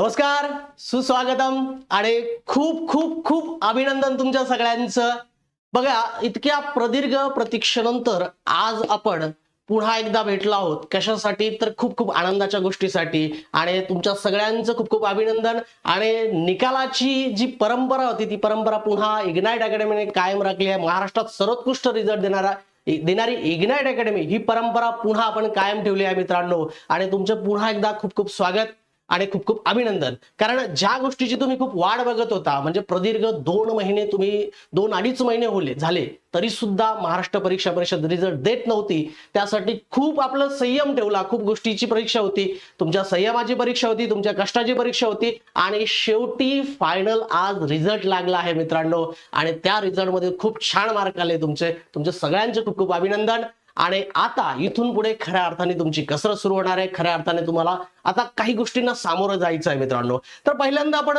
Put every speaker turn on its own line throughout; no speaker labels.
नमस्कार सुस्वागतम आणि खूप खूप खूप अभिनंदन तुमच्या सगळ्यांचं. बघा इतक्या प्रदीर्घ प्रतीक्षेनंतर आज आपण पुन्हा एकदा भेटलो आहोत. कशासाठी? तर खूप खूप आनंदाच्या गोष्टीसाठी. आणि तुमच्या सगळ्यांचं खूप खूप अभिनंदन. आणि निकालाची जी परंपरा होती ती परंपरा पुन्हा इग्नाईट अकॅडमीने कायम राखली आहे. महाराष्ट्रात सर्वोत्कृष्ट रिझल्ट देणारा देणारी इग्नाईट अकॅडमी ही परंपरा पुन्हा आपण कायम ठेवली आहे मित्रांनो. आणि तुमचं पुन्हा एकदा खूप खूप स्वागत. आणि खूप खूप अभिनंदन. कारण ज्या गोष्टीची तुम्ही खूप वाढ बघत होता म्हणजे प्रदीर्घ दोन महिने तुम्ही दोन अडीच महिने होले झाले तरी सुद्धा महाराष्ट्र परीक्षा परिषद रिझल्ट देत नव्हती. त्यासाठी खूप आपलं संयम ठेवला खूप गोष्टीची परीक्षा होती. तुमच्या संयमाची परीक्षा होती तुमच्या कष्टाची परीक्षा होती. आणि शेवटी फायनल आज रिझल्ट लागला आहे मित्रांनो. आणि त्या रिझल्टमध्ये खूप छान मार्क आले तुमचे. तुमचे सगळ्यांचे खूप खूप अभिनंदन. आणि आता इथून पुढे खऱ्या अर्थाने तुमची कसरत सुरू होणार आहे. खऱ्या अर्थाने तुम्हाला आता काही गोष्टींना सामोरं जायचं आहे मित्रांनो. तर पहिल्यांदा आपण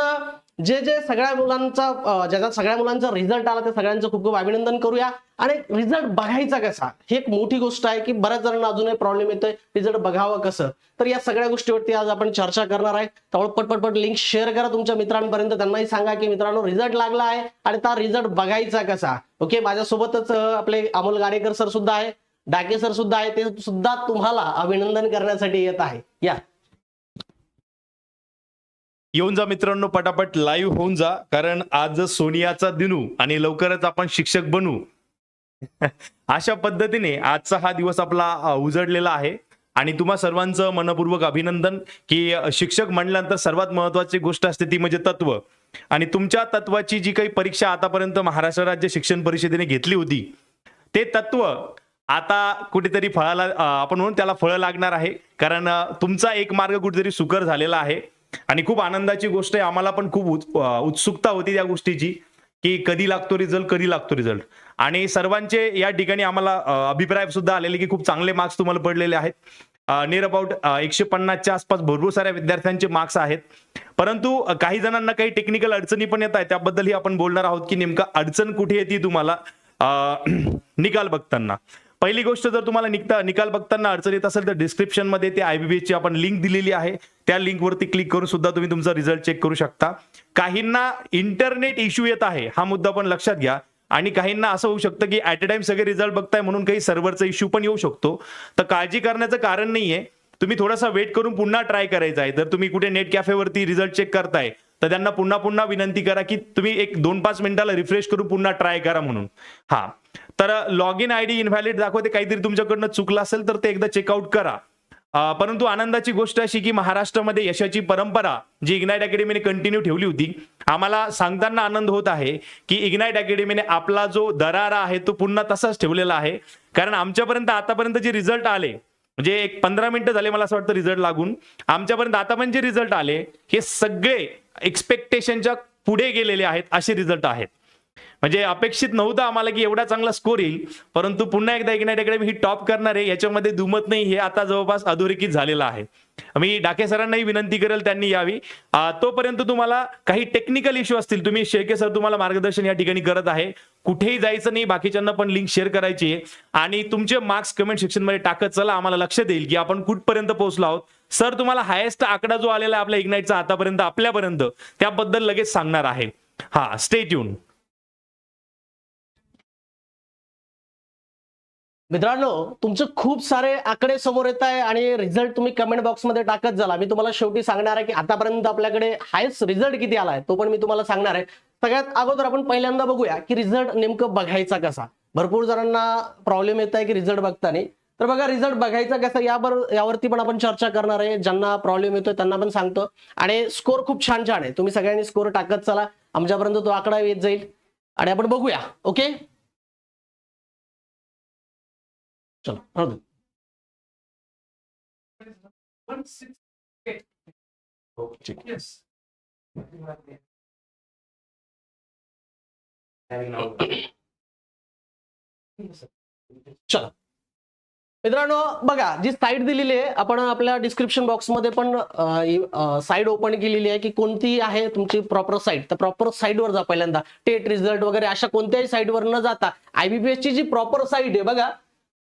जे जे सगळ्या मुलांचा ज्याचा सगळ्या मुलांचा रिझल्ट आला त्या सगळ्यांचं खूप खूप अभिनंदन करूया. आणि रिझल्ट बघायचा कसा? ही एक मोठी गोष्ट आहे की बऱ्याच जणांना अजूनही प्रॉब्लेम येतोय रिझल्ट बघावं कसं? तर या सगळ्या गोष्टीवरती आज आपण चर्चा करणार आहे. त्यामुळे पटपटपट लिंक शेअर करा तुमच्या मित्रांपर्यंत. त्यांनाही सांगा की मित्रांनो रिझल्ट लागला आहे आणि त्या रिझल्ट बघायचा कसा? ओके माझ्यासोबतच आपले अमोल गाडेकर सर सुद्धा आहे. डाके सर सुद्धा आहे ते सुद्धा तुम्हाला अभिनंदन करण्यासाठी येत आहे. या.
येऊन जा मित्रांनो पटापट लाईव्ह होऊन जा कारण आज सोनियाचा दिनू आणि लवकरच आपण शिक्षक बनू. अशा पद्धतीने आजचा हा दिवस आपला उजडलेला आहे. आणि तुम्हा सर्वांचं मनपूर्वक अभिनंदन की शिक्षक म्हणल्यानंतर सर्वात महत्वाची गोष्ट असते ती म्हणजे तत्व. आणि तुमच्या तत्वाची जी काही परीक्षा आतापर्यंत महाराष्ट्र राज्य शिक्षण परिषदेने घेतली होती ते तत्व आता कुठेतरी फळाला आपण म्हणून त्याला फळं लागणार आहे. कारण तुमचा एक मार्ग कुठेतरी सुकर झालेला आहे. आणि खूप आनंदाची गोष्ट आहे आम्हाला पण खूप उत्सुकता होती त्या गोष्टीची की कधी लागतो रिझल्ट कधी लागतो रिझल्ट आणि सर्वांचे या ठिकाणी आम्हाला अभिप्राय सुद्धा आलेले की खूप चांगले मार्क्स तुम्हाला पडलेले आहेत. नियर अबाउट एकशे पन्नासच्या आसपास भरपूर साऱ्या विद्यार्थ्यांचे मार्क्स आहेत. परंतु काही जणांना काही टेक्निकल अडचणी पण येत आहेत त्याबद्दलही आपण बोलणार आहोत की नेमका अडचण कुठे येते तुम्हाला निकाल बघताना. पहिली गोष्ट जर तुम्हाला निघता निकाल बघताना अडचण येत असेल तर डिस्क्रिप्शनमध्ये ते आयबीबीएसची ची आपण लिंक दिलेली आहे. त्या लिंकवरती क्लिक करून सुद्धा तुम्ही तुमचा रिझल्ट चेक करू शकता. काहींना इंटरनेट इश्यू येत आहे हा मुद्दा पण लक्षात घ्या. आणि काहींना असं होऊ शकतं की ऍट अ टाइम सगळे रिझल्ट बघताय म्हणून काही सर्व्हरचा इश्यू पण येऊ शकतो. तर काळजी करण्याचं कारण नाहीये. तुम्ही थोडासा वेट करून पुन्हा ट्राय करायचा आहे. जर तुम्ही कुठे नेट कॅफेवरती रिझल्ट चेक करताय तर त्यांना पुन्हा पुन्हा विनंती करा की तुम्ही एक दोन पाच मिनिटाला रिफ्रेश करून पुन्हा ट्राय करा म्हणून. हा. तर log in I D invalid दाखवते. काहीतरी तुमच्याकडनं चुकलं असेल तर ते एकदा चेकआउट करा. परंतु आनंदाची गोष्ट अशी की महाराष्ट्रामध्ये यशाची परंपरा जी इग्नाईट अकॅडमीने कंटिन्यू ठेवली होती आम्हाला सांगताना आनंद होत आहे की इग्नाईट अकॅडमीने आपला जो दरारा आहे तो पुन्हा तसाच ठेवलेला आहे. कारण आमच्यापर्यंत आतापर्यंत जे रिझल्ट आले म्हणजे एक पंधरा मिनिटं झाले मला असं वाटतं रिझल्ट लागून. आमच्यापर्यंत आता पण जे रिझल्ट आले हे सगळे एक्सपेक्टेशनच्या पुढे गेलेले आहेत असे रिझल्ट आहेत. म्हणजे अपेक्षित नव्हतं आम्हाला की एवढा चांगला स्कोर येईल परंतु पुन्हा एकदा इग्नाईट मी ही टॉप करणार आहे याच्यामध्ये दुमत नाही हे आता जवळपास अधोरेखित झालेलं आहे. मी डाके सरांनाही विनंती करेल त्यांनी यावी. तोपर्यंत तुम्हाला काही टेक्निकल इश्यू असतील तुम्ही शेळके सर तुम्हाला मार्गदर्शन या ठिकाणी करत आहे. कुठेही जायचं नाही बाकीच्यांना पण लिंक शेअर करायची आहे. आणि तुमचे मार्क्स कमेंट सेक्शनमध्ये टाकत चला आम्हाला लक्ष देईल की आपण कुठपर्यंत पोहोचलो आहोत. सर तुम्हाला हायेस्ट आकडा जो आलेला आहे आपल्या इग्नाईटचा आतापर्यंत आपल्यापर्यंत त्याबद्दल लगेच सांगणार आहे. हा स्टे ट्यून
मित्रांनो तुमचे खूप सारे आकडे समोर येत आहे आणि रिझल्ट तुम्ही कमेंट बॉक्समध्ये टाकत झाला मी तुम्हाला शेवटी सांगणार आहे की आतापर्यंत आपल्याकडे हायस्ट रिझल्ट किती आलाय तो पण मी तुम्हाला सांगणार आहे. सगळ्यात अगोदर आपण पहिल्यांदा बघूया की रिझल्ट नेमकं बघायचा कसा. भरपूर जणांना प्रॉब्लेम येत आहे की रिझल्ट बघताना. तर बघा रिझल्ट बघायचा कसा यावर यावरती पण आपण चर्चा करणार आहे. ज्यांना प्रॉब्लेम येतोय त्यांना पण सांगतो. आणि स्कोर खूप छान छान आहे. तुम्ही सगळ्यांनी स्कोर टाकत चला. आमच्यापर्यंत तो आकडा येत जाईल. आणि आपण बघूया ओके चलो राहू. ठीक. चला मित्रांनो बघा जी साईट दिलेली आहे आपण आपल्या डिस्क्रिप्शन बॉक्समध्ये पण साईट ओपन केलेली आहे की कोणती आहे तुमची प्रॉपर साईट तर प्रॉपर साईटवर जा पहिल्यांदा टेट रिझल्ट वगैरे अशा कोणत्याही साईटवर न जाता आयबीपीएस ची जी प्रॉपर साईट आहे बघा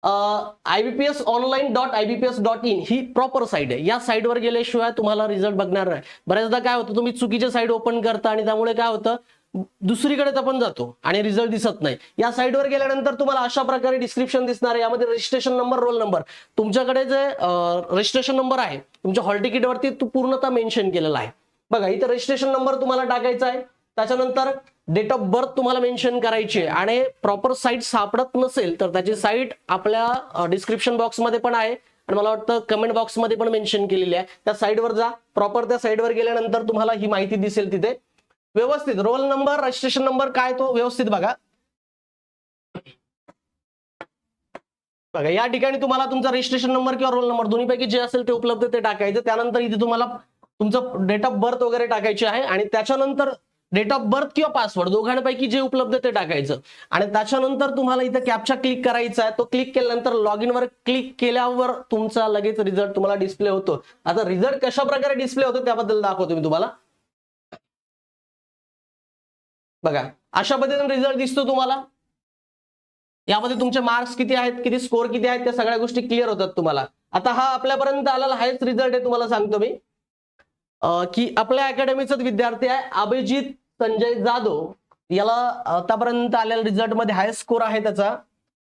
I B P S online dot I B P S dot in he proper site आहे. या साईटवर गेल्याशिवाय तुम्हाला रिझल्ट बघणार नाही. बऱ्याचदा काय होतं तुम्ही चुकीच्या साईट ओपन करता आणि त्यामुळे काय होतं दुसरीकडे आपण जातो आणि रिझल्ट दिसत नाही. या साईटवर गेल्यानंतर तुम्हाला अशा प्रकारे डिस्क्रिप्शन दिसणार आहे. यामध्ये रजिस्ट्रेशन नंबर रोल नंबर तुमच्याकडे जे रजिस्ट्रेशन नंबर आहे तुमच्या हॉल तिकीटवरती पूर्णतः मेन्शन केलेला आहे. बघा इथं रजिस्ट्रेशन नंबर तुम्हाला टाकायचा आहे. त्याच्यानंतर डेट ऑफ बर्थ तुम्हाला मेन्शन करायची आहे. आणि प्रॉपर साईट सापडत नसेल तर त्याची साईट आपल्या डिस्क्रिप्शन बॉक्समध्ये पण आहे. आणि मला वाटतं कमेंट बॉक्समध्ये पण मेन्शन केलेली आहे. त्या साईटवर जा. प्रॉपर त्या साईटवर गेल्यानंतर तुम्हाला ही माहिती दिसेल तिथे. व्यवस्थित. रोल नंबर रजिस्ट्रेशन नंबर काय तो व्यवस्थित बघा. बघा या ठिकाणी तुम्हाला तुमचा रजिस्ट्रेशन नंबर किंवा रोल नंबर दोन्हीपैकी जे असेल ते उपलब्ध ते टाकायचं. त्यानंतर इथे तुम्हाला तुमचं डेट ऑफ बर्थ वगैरे टाकायचे आहे. आणि त्याच्यानंतर डेट ऑफ बर्थ किंवा पासवर्ड दोघांपैकी जे उपलब्ध ते टाकायचं. आणि त्याच्यानंतर तुम्हाला इथं कॅपचा क्लिक करायचा आहे. तो क्लिक केल्यानंतर लॉग इनवर क्लिक केल्यावर तुमचा लगेच रिझल्ट तुम्हाला डिस्प्ले होतो. आता रिझल्ट कशा प्रकारे डिस्प्ले होतो त्याबद्दल दाखवतो मी तुम्हाला. बघा अशा पद्धतीने रिझल्ट दिसतो तुम्हाला. यामध्ये तुमचे मार्क्स किती आहेत किती स्कोर किती आहेत त्या सगळ्या गोष्टी क्लिअर होतात तुम्हाला. आता हा आपल्यापर्यंत आलेला हाच रिझल्ट आहे तुम्हाला सांगतो मी. की आपल्या अकॅडमीचाच विद्यार्थी आहे अभिजित संजय जाधव याला आतापर्यंत आलेल्या रिझल्टमध्ये हायस्ट स्कोर आहे त्याचा.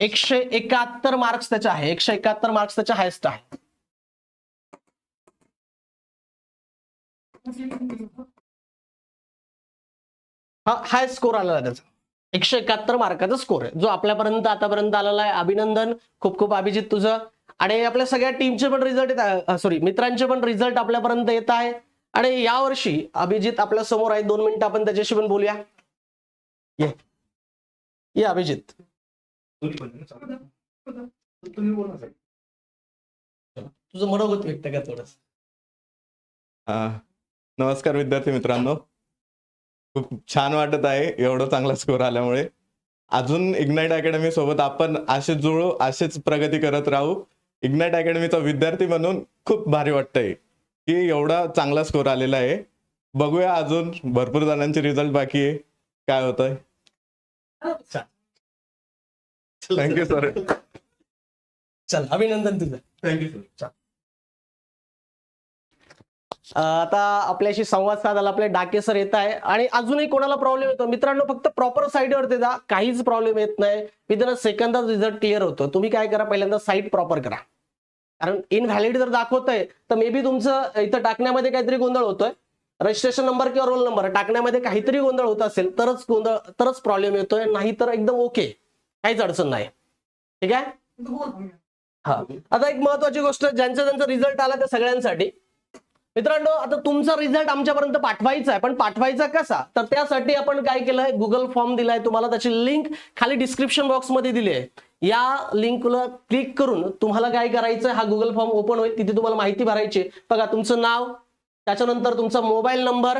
एकशे एकाहत्तर मार्क्स त्याचा आहे. एकशे एकाहत्तर मार्क्स त्याच्या हायस्ट आहे. हा हाय स्कोर आलेला आहे त्याचा. एकशे एकाहत्तर मार्काचा स्कोर आहे. जो आपल्यापर्यंत आतापर्यंत आलेला आहे. अभिनंदन. खूप खूप अभिजित तुझं. आणि आपल्या सगळ्या टीमचे पण रिझल्ट येत सॉरी मित्रांचे पण रिझल्ट आपल्यापर्यंत येत आहे. आणि यावर्षी अभिजित आपल्यासमोर आहे. दोन मिनिटं आपण त्याच्याशी पण बोलूया. ये. ये अभिजित. तुझं मनोगत व्यक्त का थोडस.
हा. नमस्कार विद्यार्थी मित्रांनो. खूप छान वाटत आहे एवढं चांगला स्कोर आल्यामुळे. अजून इग्नाइट अकॅडमी सोबत आपण असे जुळू असेच प्रगती करत राहू. इग्नाइट अकॅडमीचा विद्यार्थी म्हणून खूप भारी वाटतंय. की एवढा चांगला स्कोर आलेला आहे. बघूया अजून भरपूर जणांचे रिझल्ट बाकी आहे. काय होत आहे थँक्यू सर
चल अभिनंदन तुझं.
थँक्यू सर
आता आपल्याशी संवाद साधायला आपले डाके सर येत आहे. आणि अजूनही कोणाला प्रॉब्लेम येतो? मित्रांनो फक्त प्रॉपर साईडवरती जा. काहीच प्रॉब्लेम येत नाही. विदिन सेकंदात रिझल्ट क्लिअर होतो. तुम्ही काय करा? पहिल्यांदा साईट प्रॉपर करा. कारण इनव्हॅलिड जर दाखवतंय तर मे बी तुमचं इथं टाकण्यामध्ये काहीतरी गोंधळ होतोय. रजिस्ट्रेशन नंबर किंवा रोल नंबर टाकण्यामध्ये काहीतरी गोंधळ होत असेल तरच गोंधळ तरच प्रॉब्लेम येतोय नाही तर एकदम ओके काहीच अडचण नाही. ठीक आहे? हा. आता एक महत्वाची गोष्ट ज्यांचा ज्यांचा रिझल्ट आला त्या सगळ्यांसाठी मित्रांनो आता तुमचा रिझल्ट आमच्यापर्यंत पाठवायचा आहे. पण पाठवायचा कसा? तर त्यासाठी आपण काय केलंय? गुगल फॉर्म दिलाय. तुम्हाला त्याची लिंक खाली डिस्क्रिप्शन बॉक्समध्ये दिली आहे. या लिंकला क्लिक करून तुम्हाला काय करायचं हा गुगल फॉर्म ओपन होईल. तिथे तुम्हाला माहिती भरायची आहे. बघा तुमचं नाव त्याच्यानंतर तुमचा मोबाईल नंबर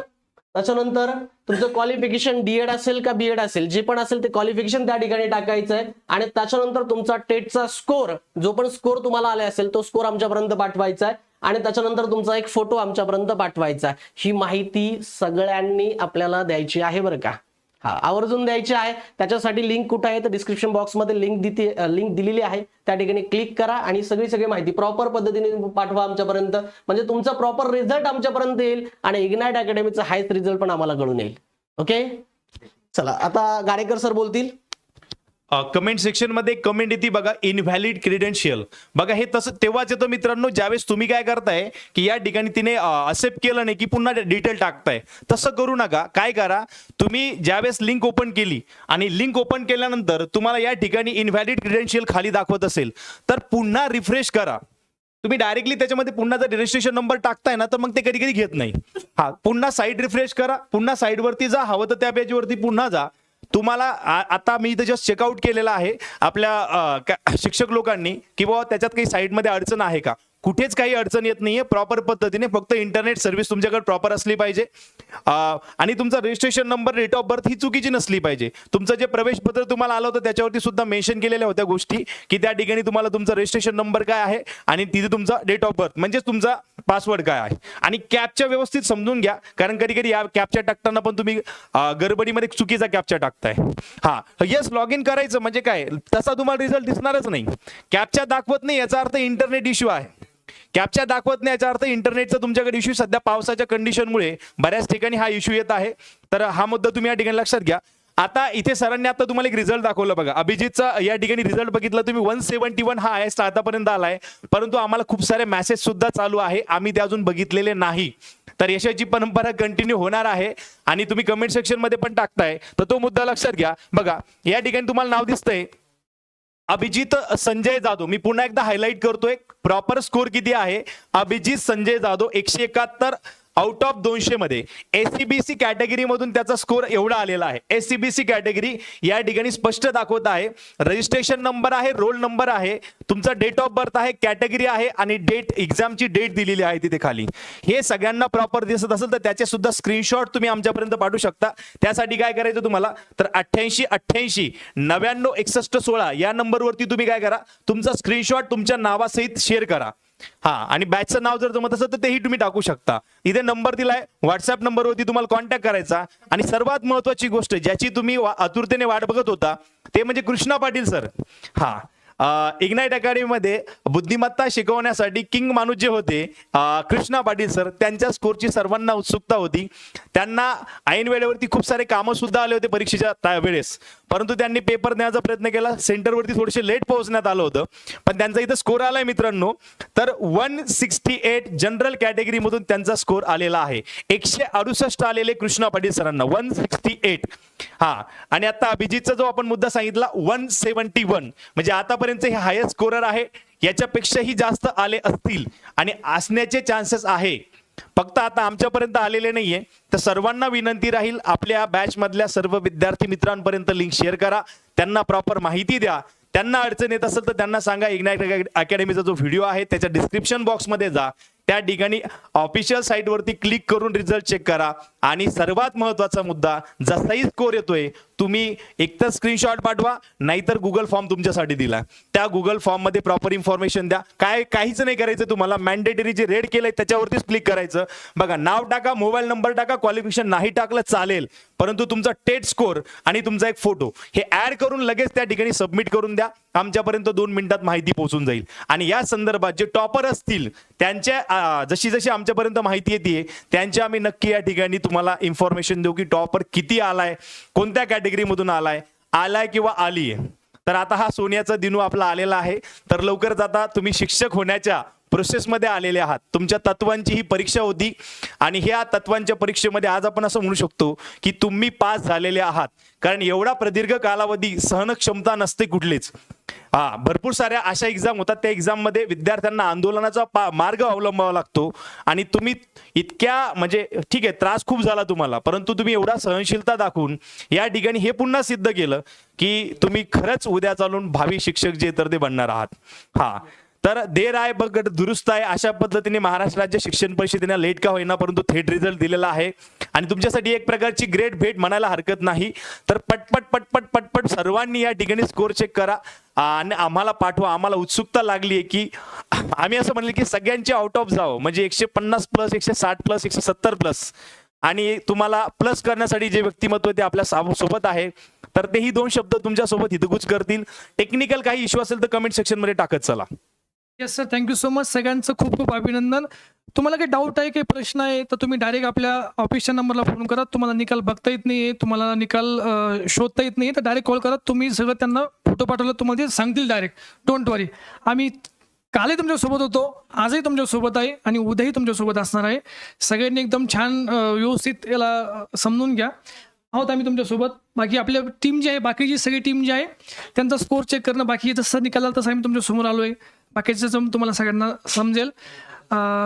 त्याच्यानंतर तुमचं क्वालिफिकेशन डीएड असेल का बीएड असेल? जे पण असेल ते क्वालिफिकेशन त्या ठिकाणी टाकायचं आहे आणि त्याच्यानंतर तुमचा टेटचा स्कोर जो पण स्कोर तुम्हाला आला असेल तो स्कोर आमच्यापर्यंत पाठवायचा आहे. आणि त्याच्यानंतर तुमचा एक फोटो आमच्यापर्यंत पाठवायचा ही माहिती सगळ्यांनी आपल्याला द्यायची आहे बरं का? हा आवर्जून द्यायची आहे. त्याच्यासाठी लिंक कुठं आहे? तर डिस्क्रिप्शन बॉक्समध्ये लिंक दिली लिंक दिलेली आहे. त्या ठिकाणी क्लिक करा आणि सगळी सगळी माहिती प्रॉपर पद्धतीने पाठवा आमच्यापर्यंत. म्हणजे तुमचा प्रॉपर रिझल्ट आमच्यापर्यंत येईल आणि इग्नाइट अकॅडमीचा हायस्ट रिझल्ट पण आम्हाला कळून येईल. ओके चला आता गाडेकर सर बोलतील.
कमेंट सेक्शनमध्ये कमेंट येते बघा इनव्हॅलिड क्रिडेन्शियल बघा हे तसं तेव्हाच येतं मित्रांनो ज्यावेळेस तुम्ही काय करताय की या ठिकाणी तिने असेप्ट केलं नाही की पुन्हा डिटेल टाकताय. तसं करू नका. काय करा तुम्ही ज्यावेळेस लिंक ओपन केली आणि लिंक ओपन केल्यानंतर तुम्हाला या ठिकाणी इनव्हॅलिड क्रिडेन्शियल खाली दाखवत असेल तर पुन्हा रिफ्रेश करा. तुम्ही डायरेक्टली त्याच्यामध्ये पुन्हा जर रजिस्ट्रेशन नंबर टाकताय ना तर मग ते कधी कधी घेत नाही. हा पुन्हा साईट रिफ्रेश करा पुन्हा साईटवरती जा हवं तर त्या पेजवरती पुन्हा जा. तुम्हाला आ- आता मी इथं जस्ट चेकआउट केलेलं आहे. आपल्या का- शिक्षक लोकांनी की बाबा त्याच्यात काही साईटमध्ये अडचण आहे का? कुठेच काही अडचण येत नाहीये. प्रॉपर पद्धतीने फक्त इंटरनेट सर्व्हिस तुमच्याकडे प्रॉपर असली पाहिजे. आणि तुमचा registration number date of birth ही चुकीची नसली पाहिजे. तुमचं जे प्रवेशपत्र तुम्हाला आलं होतं त्याच्यावरती सुद्धा मेन्शन केलेल्या होत्या गोष्टी की त्या ठिकाणी तुम्हाला तुमचा रजिस्ट्रेशन नंबर काय आहे आणि तिथे तुमचा डेट ऑफ बर्थ म्हणजे तुमचा पासवर्ड काय आहे. आणि कॅपच्या व्यवस्थित समजून घ्या कारण कधी कधी या कॅपच्या टाकताना पण तुम्ही गडबडीमध्ये चुकीचा कॅपच्या टाकताय. हा येस लॉग इन करायचं म्हणजे काय? तसा तुम्हाला रिझल्ट दिसणारच नाही. कॅपच्या दाखवत नाही याचा अर्थ इंटरनेट इश्यू आहे. कॅप्चर दाखवत नाही याचा अर्थ इंटरनेटचा तुमच्याकडे इश्यू सध्या पावसाच्या कंडिशनमुळे बऱ्याच ठिकाणी हा इश्यू येत आहे. तर हा मुद्दा तुम्ही या ठिकाणी लक्षात घ्या. आता इथे सरांनी आता तुम्हाला एक रिझल्ट दाखवला बघा. अभिजितचा या ठिकाणी रिझल्ट बघितला तुम्ही. वन सेव्हन्टी वन हा आहे आतापर्यंत आलाय. परंतु आम्हाला खूप सारे मेसेज सुद्धा चालू आहे. आम्ही ते अजून बघितलेले नाही. तर यशाची परंपरा कंटिन्यू होणार आहे. आणि तुम्ही कमेंट सेक्शनमध्ये पण टाकताय. तर तो मुद्दा लक्षात घ्या. बघा या ठिकाणी तुम्हाला नाव दिसतंय. अभिजित संजय जाधव. मी पुन्हा एकदा हायलाईट करतोय. प्रॉपर स्कोर किती आहे? अभिजित संजय जाधव एकशे एकाहत्तर. आउट ऑफ दोनशे मध्ये एसीबीसी कॅटेगरी मधून त्याचा स्कोर एवढा आलेला आहे. एसीबीसी कॅटेगरी या ठिकाणी स्पष्ट दाखवत आहे. रजिस्ट्रेशन नंबर आहे रोल नंबर आहे तुमचा डेट ऑफ बर्थ आहे कॅटेगरी आहे आणि डेट एक्झामची डेट दिलेली आहे तिथे खाली. हे सगळ्यांना प्रॉपर दिसत असेल तर त्याचे सुद्धा स्क्रीनशॉट तुम्ही आमच्यापर्यंत पाठवू शकता. त्यासाठी काय करायचं तुम्हाला? तर अठ्ठ्याऐंशी अठ्ठ्याऐंशी नव्याण्णव एकसष्ट सोळा या नंबरवरती तुम्ही काय करा. तुमचा स्क्रीनशॉट तुमच्या नावासहित शेअर करा. हा आणि बॅचचं नाव जर जमत असेल तर तेही तुम्ही टाकू शकता. इथे नंबर दिलाय व्हॉट्सअप नंबरवरती तुम्हाला कॉन्टॅक्ट करायचा. आणि सर्वात महत्वाची गोष्ट ज्याची तुम्ही आतुरतेने वाट बघत होता ते म्हणजे कृष्णा पाटील सर हा इग्नाईट अकॅडमीमध्ये बुद्धिमत्ता शिकवण्यासाठी किंग माणूस जे होते कृष्णा पाटील सर त्यांच्या स्कोरची सर्वांना उत्सुकता होती. त्यांना ऐन वेळेवरती खूप सारे कामं सुद्धा आले होते परीक्षेच्या त्या वेळेस. परंतु त्यांनी पेपर देण्याचा प्रयत्न केला. सेंटरवरती थोडेसे लेट पोहोचण्यात आलं होतं. पण त्यांचा इथं स्कोर आलाय मित्रांनो. तर वन सिक्स्टी एट जनरल कॅटेगरीमधून त्यांचा स्कोर आलेला आहे. एकशे अडुसष्ट आलेले कृष्णा पाटील सरांना. वन सिक्स्टी एट हा. आणि आता अभिजितचा जो आपण मुद्दा सांगितला वन सेव्हन्टी वन म्हणजे आता आतापर्यंत हे हायस्ट स्कोरर आहे. याच्यापेक्षाही जास्त आले असतील आणि असण्याचे चान्सेस आहे. फक्त आता आमच्यापर्यंत आलेले नाहीये. तर सर्वांना विनंती राहील आपल्या बॅच मधल्या सर्व विद्यार्थी मित्रांपर्यंत लिंक शेअर करा. त्यांना प्रॉपर माहिती द्या. त्यांना अडचण येत असेल तर त्यांना सांगा. इग्नाइट अकॅडमीचा जो व्हिडिओ आहे त्याच्या डिस्क्रिप्शन बॉक्समध्ये जा. त्या ठिकाणी ऑफिशियल साईटवरती क्लिक करून रिझल्ट चेक करा. आणि सर्वात महत्त्वाचा मुद्दा जसाही स्कोर येतोय तुम्ही एकतर स्क्रीनशॉट पाठवा नाहीतर गुगल फॉर्म तुमच्यासाठी दिला. त्या गुगल फॉर्ममध्ये प्रॉपर इन्फॉर्मेशन द्या. काय काहीच नाही करायचं तुम्हाला. मॅन्डेटरी जे रेड केलंय त्याच्यावरतीच क्लिक करायचं. बघा नाव टाका मोबाईल नंबर टाका क्वालिफिकेशन नाही टाकलं चालेल. परंतु तुमचा टेट स्कोर आणि तुमचा एक फोटो हे ऍड करून लगेच त्या ठिकाणी सबमिट करून द्या. आमच्यापर्यंत दोन मिनिटात माहिती पोहोचून जाईल. आणि या संदर्भात जे टॉपर असतील त्यांच्या जशी जशी आमच्यापर्यंत माहिती येते त्यांची आम्ही नक्की या ठिकाणी तुम्हाला इन्फॉर्मेशन देऊ की टॉपर किती आलाय कोणत्या कॅटेगरीमधून आलाय आलाय किंवा आली आहे तर आता हा सोन्याचा दिनू आपला आलेला आहे. तर लवकरच आता तुम्ही शिक्षक होण्याच्या प्रोसेसमध्ये आलेले आहात. तुमच्या तत्वांची ही परीक्षा होती आणि ह्या तत्वांच्या परीक्षेमध्ये आज आपण असं म्हणू शकतो की तुम्ही पास झालेले आहात. कारण एवढा प्रदीर्घ कालावधी सहनक्षमता नसते कुठलीच. हा भरपूर साऱ्या अशा एक्झाम होतात. त्या एक्झाममध्ये विद्यार्थ्यांना आंदोलनाचा पा- मार्ग अवलंबावा लागतो आणि तुम्ही इतक्या म्हणजे ठीक आहे त्रास खूप झाला तुम्हाला परंतु तुम्ही एवढा सहनशीलता दाखवून या ठिकाणी हे पुन्हा सिद्ध केलं की तुम्ही खरंच उद्या चालून भावी शिक्षक जे तर ते बनणार आहात. हा. तर देर आहे बघ दुरुस्त आहे. अशा पद्धतीने महाराष्ट्र राज्य शिक्षण परिषदेने लेट का होईना परंतु थेट रिझल्ट दिलेला आहे. आणि तुमच्यासाठी एक प्रकारची ग्रेट भेट म्हणायला हरकत नाही. तर पटपट पटपट पटपट सर्वांनी या ठिकाणी स्कोर चेक करा. आणि आम्हाला पाठवा. आम्हाला उत्सुकता लागली आहे की आम्ही असं म्हणले की सगळ्यांचे आउट ऑफ जावं. म्हणजे एकशे पन्नास प्लस एकशे साठ प्लस एकशे सत्तर प्लस आणि तुम्हाला प्लस करण्यासाठी जे व्यक्तिमत्व ते आपल्यासोबत आहे. तर तेही दोन शब्द तुमच्यासोबत हितगुज करतील. टेक्निकल काही इश्यू असेल तर कमेंट सेक्शनमध्ये टाकत चला.
Yes sir thank you so much सगळ्यांचं खूप खूप अभिनंदन. तुम्हाला काही डाऊट आहे काही प्रश्न आहे तर तुम्ही डायरेक्ट आपल्या ऑफिसच्या नंबरला फोन करा. तुम्हाला निकाल बघता येत नाही तुम्हाला निकाल शोधता येत नाही तर डायरेक्ट कॉल करा. तुम्ही सगळं त्यांना फोटो पाठवलं तुम्हाला ते सांगतील डायरेक्ट डोंट वरी आम्ही कालही तुमच्यासोबत होतो आजही तुमच्यासोबत आहे आणि उद्याही तुमच्यासोबत असणार आहे. सगळ्यांनी एकदम छान व्यवस्थित याला समजून घ्या. आहोत आम्ही तुमच्यासोबत बाकी आपल्या टीम जी आहे बाकीची सगळी टीम जी आहे त्यांचा स्कोर चेक करणं बाकी जसं निकाल तसं आम्ही तुमच्यासमोर आलो आहे बाकीचं जम तुम्हाला सगळ्यांना समजेल.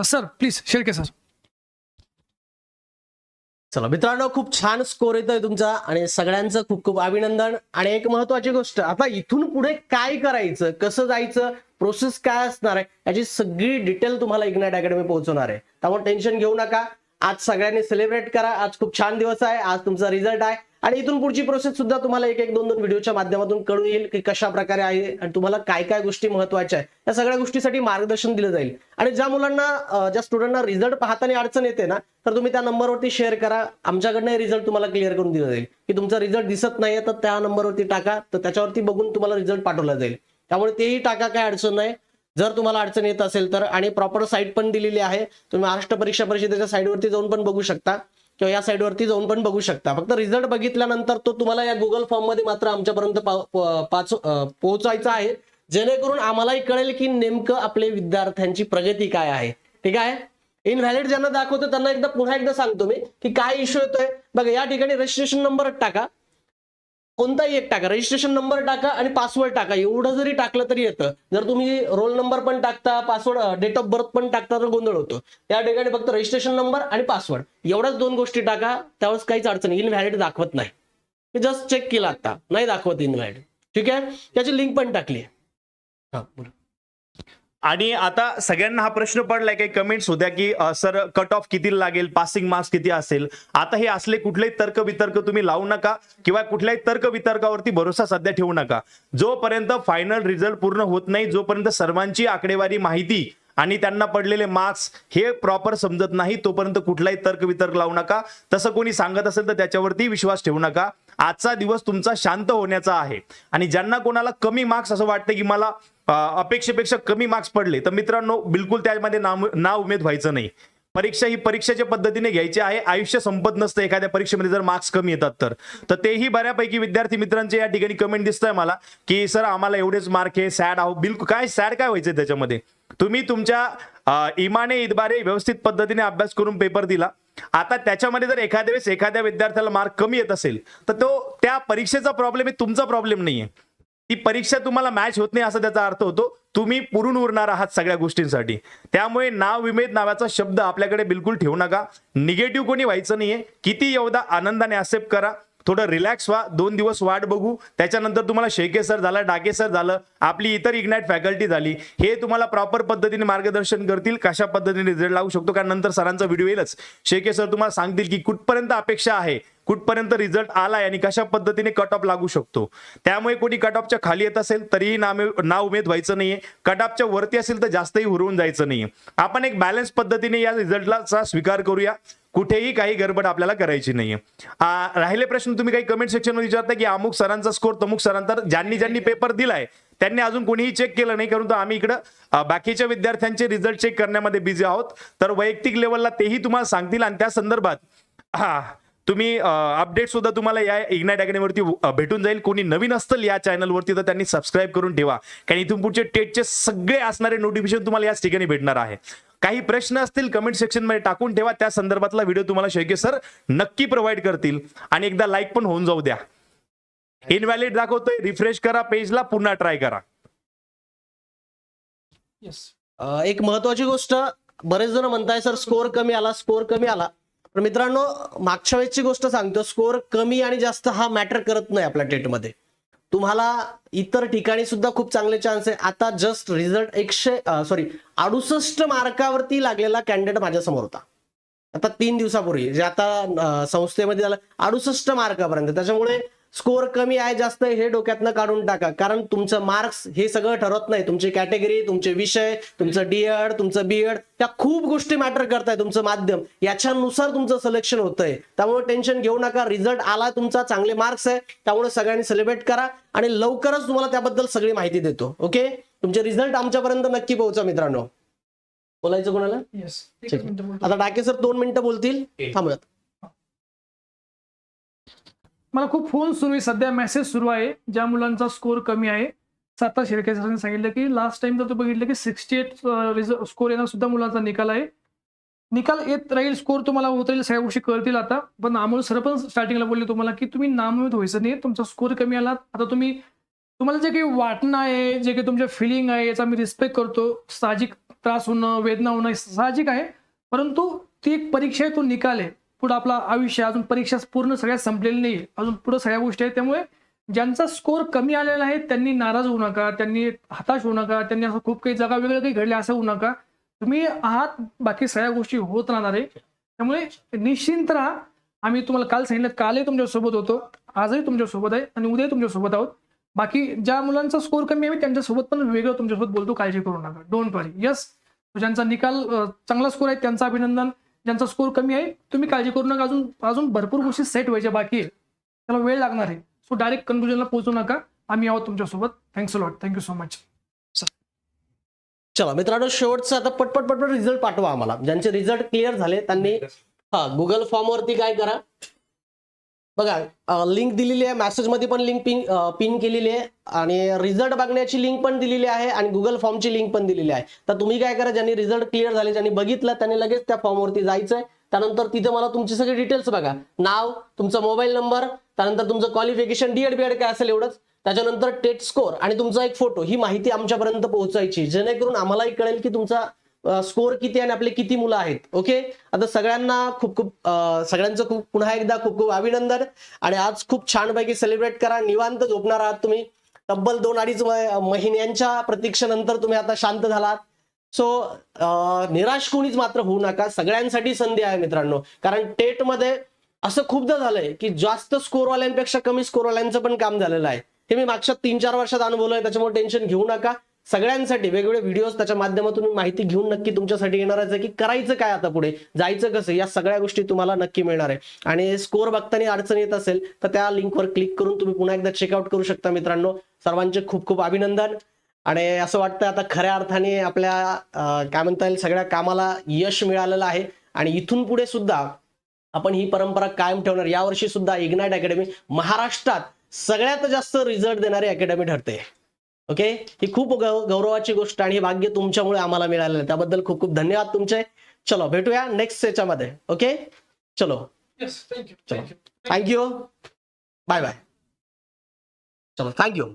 सर प्लीज शेळके सर
चला मित्रांनो खूप छान स्कोर येतोय तुमचा आणि सगळ्यांचं खूप खूप अभिनंदन. आणि एक महत्वाची गोष्ट आता इथून पुढे काय करायचं कसं जायचं प्रोसेस काय असणार आहे याची सगळी डिटेल तुम्हाला इग्नाइट अकॅडमी पोहोचवणार आहे. त्यामुळे टेन्शन घेऊ नका. आज सगळ्यांनी सेलिब्रेट करा. आज खूप छान दिवस आहे. आज तुमचा रिझल्ट आहे. आणि इथून पुढची प्रोसेस सुद्धा तुम्हाला एक एक दोन दोन व्हिडिओच्या माध्यमातून कळून येईल की कशा प्रकारे आहे आणि तुम्हाला काय काय गोष्टी महत्त्वाच्या आहेत. या सगळ्या गोष्टीसाठी मार्गदर्शन दिलं जाईल. आणि ज्या मुलांना ज्या स्टुडंटना रिझल्ट पाहताना अडचण येते ना तर तुम्ही त्या नंबरवरती शेअर करा. आमच्याकडनं रिझल्ट तुम्हाला क्लिअर करून दिला जाईल. की तुमचा रिझल्ट दिसत नाहीये तर त्या नंबरवरती टाका. तर त्याच्यावरती बघून तुम्हाला रिझल्ट पाठवला जाईल. त्यामुळे तेही टाका काय अडचण नाही. जर तुम्हाला अडचण येत असेल तर आणि प्रॉपर साईट पण दिलेली आहे तुम्ही महाराष्ट्र परीक्षा परिषदेच्या साईटवरती जाऊन पण बघू शकता. किंवा या साईडवरती जाऊन पण बघू शकता. फक्त रिझल्ट बघितल्यानंतर तो तुम्हाला या गुगल फॉर्ममध्ये मात्र आमच्यापर्यंत पाच पोहोचायचा आहे. जेणेकरून आम्हालाही कळेल की नेमकं आपले विद्यार्थ्यांची प्रगती काय आहे. ठीक आहे? इनव्हॅलिड ज्यांना दाखवतो त्यांना एकदा पुन्हा एकदा सांगतो मी की काय इश्यू येतोय. बघा या ठिकाणी रजिस्ट्रेशन नंबर टाका. कोणताही एक टाका. रजिस्ट्रेशन नंबर टाका आणि पासवर्ड टाका. एवढं जरी टाकलं तरी येतं. जर तुम्ही रोल नंबर पण टाकता पासवर्ड डेट ऑफ बर्थ पण टाकता तर गोंधळ होतो. त्या ठिकाणी फक्त रजिस्ट्रेशन नंबर आणि पासवर्ड एवढ्याच दोन गोष्टी टाका. त्यावेळेस काहीच अडचण इनव्हॅलिड दाखवत नाही. मी जस्ट चेक केला आता. नाही दाखवत इनव्हॅलिड ठीक आहे? त्याची लिंक पण टाकली हा बोला.
आणि आता सगळ्यांना हा प्रश्न पडलाय काही कमेंट्स होत्या की सर कट ऑफ किती लागेल? पासिंग मार्क्स किती असेल? आता हे असले कुठलेही तर्क वितर्क तुम्ही लावू नका किंवा कुठल्याही तर्क वितर्कावरती भरोसा सध्या ठेवू नका. जोपर्यंत फायनल रिझल्ट पूर्ण होत नाही जोपर्यंत सर्वांची आकडेवारी माहिती आणि त्यांना पडलेले मार्क्स हे प्रॉपर समजत नाही तोपर्यंत कुठलाही तर्क वितर्क लावू नका. तसं कोणी सांगत असेल तर त्याच्यावरती विश्वास ठेवू नका. आजचा दिवस तुमचा शांत होण्याचा आहे. आणि ज्यांना कोणाला कमी मार्क्स असं वाटतं की मला अपेक्षेपेक्षा कमी मार्क्स पडले तर मित्रांनो बिलकुल त्यामध्ये नाव ना उमेद व्हायचं नाही. परीक्षा ही परीक्षेच्या पद्धतीने घ्यायची आहे. आयुष्य संपत नसतं एखाद्या परीक्षेमध्ये जर मार्क्स कमी येतात तर. तर तेही बऱ्यापैकी विद्यार्थी मित्रांचे या ठिकाणी कमेंट दिसतंय मला की सर आम्हाला एवढेच मार्क हे सॅड आहो बिलकुल काय सॅड काय व्हायचंय त्याच्यामध्ये? तुम्ही तुमच्या इमाने इतबारे व्यवस्थित पद्धतीने अभ्यास करून पेपर दिला. आता त्याच्यामध्ये जर एखाद्या वेळेस एखाद्या विद्यार्थ्याला मार्क कमी येत असेल तर तो त्या परीक्षेचा प्रॉब्लेम आहे तुमचा प्रॉब्लेम नाहीये. ती परीक्षा तुम्हाला मॅच होत नाही असा त्याचा अर्थ होतो. तुम्ही पुरून उरणार आहात सगळ्या गोष्टींसाठी. त्यामुळे नाव विमेद नावाचा शब्द आपल्याकडे बिलकुल ठेवू नका. निगेटिव्ह कोणी व्हायचं नाहीये. किती एवढा आनंदाने एक्सेप्ट करा. थोडं रिलॅक्स व्हा दोन दिवस वाट बघू. त्याच्यानंतर तुम्हाला शेके सर झाला डाके सर झालं आपली इतर इग्नाईट फॅकल्टी झाली. हे तुम्हाला प्रॉपर पद्धतीने मार्गदर्शन करतील कशा पद्धतीने रिझल्ट लावू शकतो कारण नंतर सरांचा व्हिडिओ येईलच. शेके सर तुम्हाला सांगतील की कुठपर्यंत अपेक्षा आहे. कुठपर्यंत रिझल्ट आलाय आणि कशा पद्धतीने कट ऑफ लागू शकतो? त्यामुळे कोणी कट ऑफच्या खाली येत असेल तरीही नामे ना उमेद व्हायचं नाहीये. कट ऑफच्या वरती असेल तर जास्तही हुरवून जायचं नाहीये. आपण एक बॅलन्स पद्धतीने या रिझल्टला स्वीकार करूया. कुठेही काही गडबड आपल्याला करायची नाहीये. राहिले प्रश्न तुम्ही काही कमेंट सेक्शन विचारता की अमुक सरांचा स्कोर तमुक सरांचा ज्यांनी ज्यांनी पेपर दिलाय त्यांनी अजून कोणीही चेक केलं नाही कारण आम्ही इकडं बाकीच्या विद्यार्थ्यांचे रिझल्ट चेक करण्यामध्ये बिझी आहोत. तर वैयक्तिक लेवलला तेही तुम्हाला सांगतील आणि त्या संदर्भात हा तुम्ही अपडेट सुद्धा तुम्हाला या इग्नाईट अकॅडमीवरती भेटून जाईल. कोणी नवीन असतील या चॅनलवरती तर त्यांनी सबस्क्राईब करून ठेवा. कारण इथून पुढचे टेटचे सगळे असणारे नोटिफिकेशन तुम्हाला याच ठिकाणी भेटणार आहे. काही प्रश्न असतील कमेंट सेक्शनमध्ये टाकून ठेवा. त्या संदर्भातला व्हिडिओ तुम्हाला शेळके सर नक्की प्रोव्हाइड करतील. आणि एकदा लाईक पण होऊन जाऊ द्या. इनव्हॅलिड दाखवतोय. रिफ्रेश करा पेजला पुन्हा ट्राय करा.
एक महत्वाची गोष्ट. बरेच जण म्हणताय सर स्कोअर कमी आला स्कोअर कमी आला. पण मित्रांनो मागच्या वेळेसची गोष्ट सांगतो. स्कोअर कमी आणि जास्त हा मॅटर करत नाही आपल्या टेटमध्ये. तुम्हाला इतर ठिकाणी सुद्धा खूप चांगले चान्स आहे. आता जस्ट रिझल्ट एकशे सॉरी अडुसष्ट मार्कावरती लागलेला कॅन्डिडेट माझ्यासमोर होता. आता तीन दिवसापूर्वी जे आता संस्थेमध्ये झालं अडुसष्ट मार्कापर्यंत. त्याच्यामुळे स्कोअर कमी आहे जास्त हे डोक्यातनं काढून टाका. कारण तुमचं मार्क्स हे सगळं ठरवत नाही. तुमची कॅटेगरी तुमचे विषय तुमचं डीएड तुमचं बीएड त्या खूप गोष्टी मॅटर करताय तुमचं माध्यम. याच्यानुसार तुमचं सिलेक्शन होतंय. त्यामुळे टेन्शन घेऊ नका. रिझल्ट आला तुमचा चांगले मार्क्स आहे. त्यामुळे सगळ्यांनी सेलिब्रेट करा आणि लवकरच तुम्हाला त्याबद्दल सगळी माहिती देतो. ओके तुमचे रिझल्ट आमच्यापर्यंत नक्की पोहोचा मित्रांनो. बोलायचं कोणाला?
येस
ठीक आता डाके सर दोन मिनिटं बोलतील. थांबत
मला खूप फोन सुरू आहे. सध्या मेसेज सुरू आहे. ज्या मुलांचा स्कोर कमी आहे. साता शिर्के सरांनी सांगितलं की लास्ट टाइम जर तू बघितलं की सिक्स्टी एट स्कोर येणार सुद्धा मुलांचा निकाल आहे. निकाल येत राहील स्कोर तुम्हाला होत राहील सगळ्या गोष्टी कळतील आता. पण अमोल सर पण स्टार्टिंगला बोलले तुम्हाला की तुम्ही नामवित व्हायचं नाही तुमचा स्कोर कमी आला. आता तुम्ही तुम्हाला जे काही वाटणं आहे जे काही तुमच्या फिलिंग आहे याचा मी रिस्पेक्ट करतो. साहजिक त्रास होणं वेदना होणं साहजिक आहे. परंतु ती एक परीक्षा आहे तो निकाल आहे. पुढं आपला आयुष्य अजून परीक्षा पूर्ण सगळ्या संपलेली नाही. अजून पुढं सगळ्या गोष्टी आहेत. त्यामुळे ज्यांचा स्कोर कमी आलेला आहे त्यांनी नाराज होऊ नका त्यांनी हताश होऊ नका त्यांनी असं खूप काही जागा वेगळं काही घडले असं होऊ नका. तुम्ही आहात बाकी सगळ्या गोष्टी होत राहणार आहे. त्यामुळे निश्चिंत राहा. आम्ही तुम्हाला काल सांगितलं कालही तुमच्यासोबत होतो आजही तुमच्यासोबत आहे आणि उद्याही तुमच्यासोबत आहोत. बाकी ज्या मुलांचा स्कोर कमी आहे त्यांच्यासोबत पण वेगळं तुमच्यासोबत बोलतो काळजी करू नका. डोंट वरी यस ज्यांचा निकाल चांगला स्कोर आहे त्यांचं अभिनंदन. ज्यांचा स्कोर कमी आहे तुम्ही काळजी करू नका. अजून अजून भरपूर गोष्टी सेट व्हायच्या बाकी आहे. त्याला वेळ लागणार आहे. सो डायरेक्ट कन्क्लुजनला पोहोचू नका. आम्ही आहोत तुमच्यासोबत. Thanks lot thank you so much
चला मित्रांनो शेवटचं आता पटपट पटपट रिझल्ट पाठवा आम्हाला. ज्यांचे रिझल्ट क्लिअर झाले त्यांनी हा गुगल फॉर्म वरती काय करा. बघा लिंक दिलेली आहे मॅसेजमध्ये पण लिंक पिन पिन केलेली आहे आणि रिझल्ट बघण्याची लिंक पण दिलेली आहे आणि गुगल फॉर्मची लिंक पण दिलेली आहे. तर तुम्ही काय करा ज्यांनी रिझल्ट क्लिअर झाले ज्यांनी बघितलं त्यांनी लगेच त्या फॉर्मवरती जायचंय. त्यानंतर तिथे मला तुमचे सगळे डिटेल्स बघा. नाव तुमचा मोबाईल नंबर त्यानंतर तुमचं क्वालिफिकेशन डीएड बीएड काय असेल एवढंच. त्याच्यानंतर टेट स्कोर आणि तुमचा एक फोटो ही माहिती आमच्यापर्यंत पोहोचायची. जेणेकरून आम्हालाही कळेल की तुमचा स्कोर किती आणि आपले किती मुलं आहेत ओके? आता सगळ्यांना खूप खूप सगळ्यांचं खूप पुन्हा एकदा खूप खूप अभिनंदन. आणि आज खूप छानपैकी सेलिब्रेट करा. निवांत झोपणार आहात तुम्ही. तब्बल दोन अडीच महिन्यांच्या प्रतीक्षेनंतर तुम्ही आता शांत झालात. सो निराश कोणीच मात्र होऊ नका. सगळ्यांसाठी संधी आहे मित्रांनो. कारण टेटमध्ये असं खूपदा झालंय की जास्त स्कोरवाल्यांपेक्षा कमी स्कोरवाल्यांचं पण काम झालेलं आहे. हे मी मागच्या तीन चार वर्षात अनुभवलंय त्याच्यामुळे टेन्शन घेऊ नका. सगळ्यांसाठी वेगवेगळे व्हिडिओज त्याच्या माध्यमातून मी माहिती घेऊन नक्की तुमच्यासाठी येणारच आहे की करायचं काय आता पुढे? जायचं कसं? या सगळ्या गोष्टी तुम्हाला नक्की मिळणार आहे. आणि स्कोर बघताना अडचण येत असेल तर त्या लिंकवर क्लिक करून तुम्ही पुन्हा एकदा चेकआउट करू शकता मित्रांनो. सर्वांचे खूप खूप अभिनंदन. आणि असं वाटतं आता खऱ्या अर्थाने आपल्या काय म्हणता येईल सगळ्या कामाला यश मिळालेलं आहे. आणि इथून पुढे सुद्धा आपण ही परंपरा कायम ठेवणार. यावर्षी सुद्धा इग्नाइट अकॅडमी महाराष्ट्रात सगळ्यात जास्त रिझल्ट देणारी अकॅडमी ठरते. ओके? ही खूप गौरवाची गोष्ट आणि हे भाग्य तुमच्यामुळे आम्हाला मिळालेलं आहे. त्याबद्दल खूप खूप धन्यवाद तुमचे. चलो भेटूया नेक्स्ट याच्यामध्ये ओके? चलो.
थँक्यू
चलो. थँक्यू बाय बाय चलो थँक्यू